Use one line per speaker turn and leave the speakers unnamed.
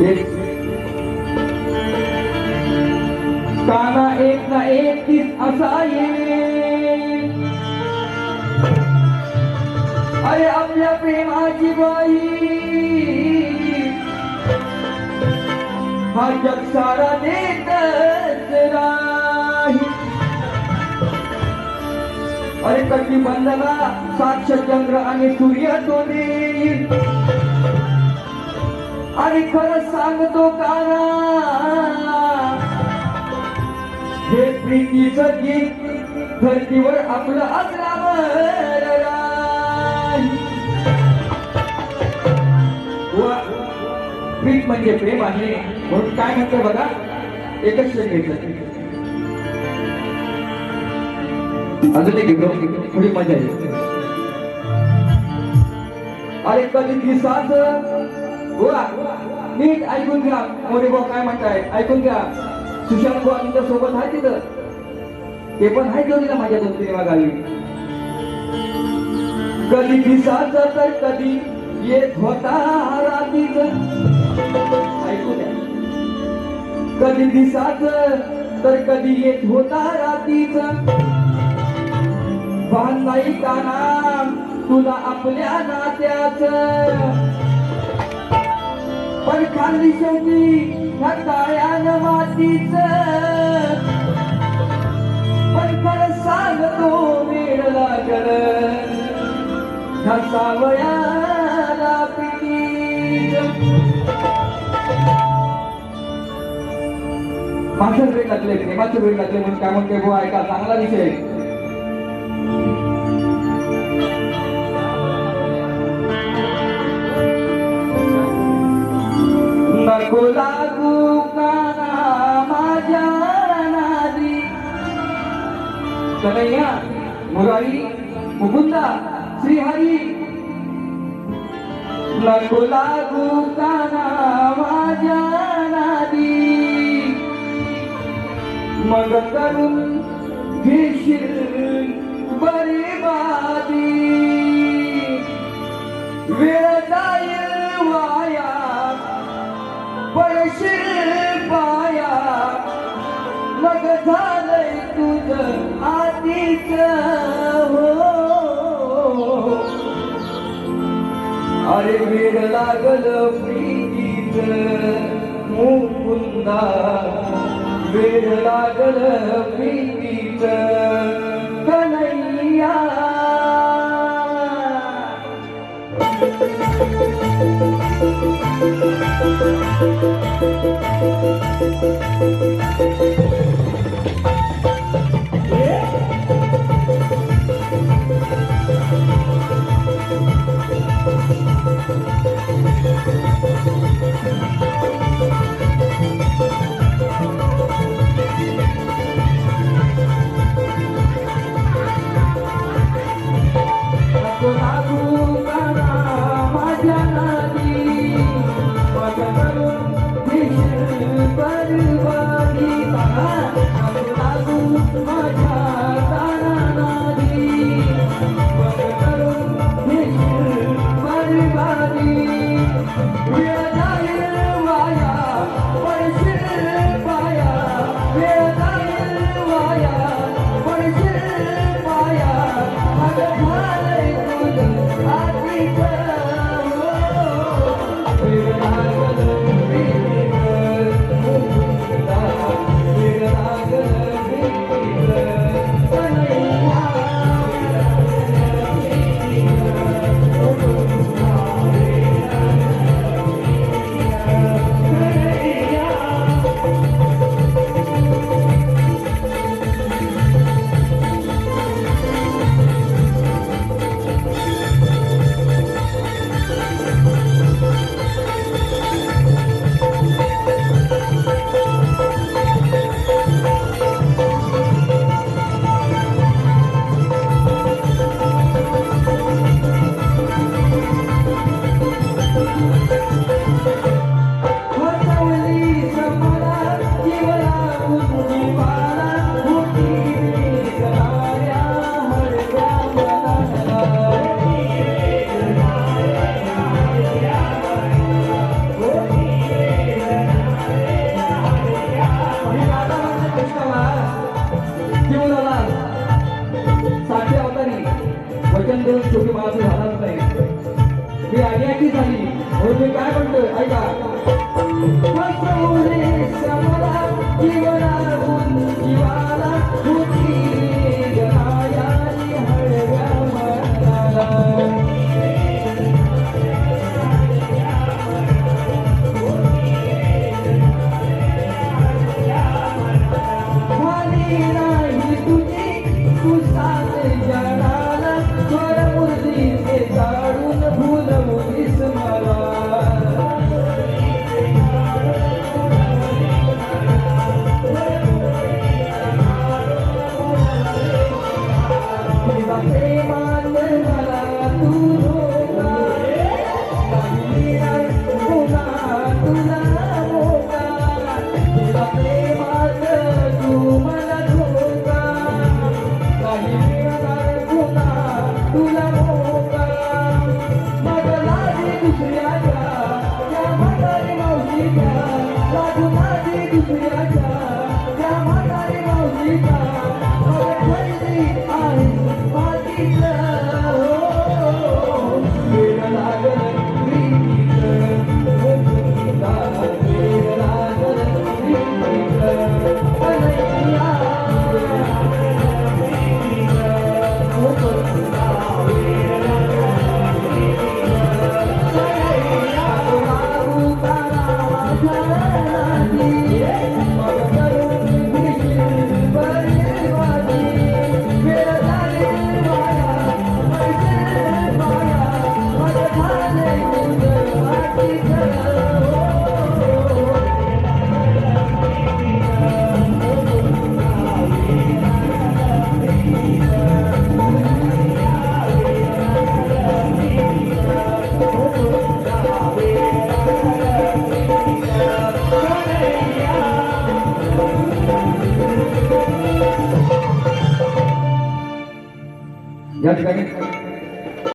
एक. काना एक ना एक तीस असा ये अरे आपल्या प्रेमाची बाई हा जग सारा देतच नाही अरे कटी बंधना साक्ष चंद्र आणि सूर्य तो आणि खरं सांगतो काना हे प्रीतीच गीत धरतीवर आपलं अजरावर प्रीत म्हणजे प्रेम आहे. म्हणून काय म्हणतो बघा एकच क्षण घ्यायचं. अजून एक घेतो थोडी मजा येते अरे कधी दिसाच गोळा नीट ऐकून घ्या. मोरे भाऊ काय म्हणताय? ऐकून घ्या. सुशांत भाऊ तुमच्यासोबत आहे तिथं? ते पण आहे घेऊन माझ्या दोन तीन गावी कधी दिसाच तर कधी येत होता रात्रीच. ऐकू द्या. कधी दिसाच तर कधी येत होता रात्रीच. भान नाही का नाम? तुला आपल्या नात्याच. पण खाल्ली शेवटी ह्या काळ्यान मातीच. पण खर सांगतो वेळ लागल. ह्या सावयाला पिटीच वेळ लागले प्रेमाचे वेळ लागले म्हणून काय म्हणते बुवा ऐका चांगला विषय. मुरारी मुकुंदा श्रीहरी. लागू लागू काना माझ्या नादी. मग करून घेशील बरे बादी. वेळ जाईल वाया पडशील पाया मग झालंय तुझ आधीच अरे वेळ लागल प्रीतीच मुकुंदा. वेळ लागल प्रीतीच. म्हणतोय oportunidade ठिकाणी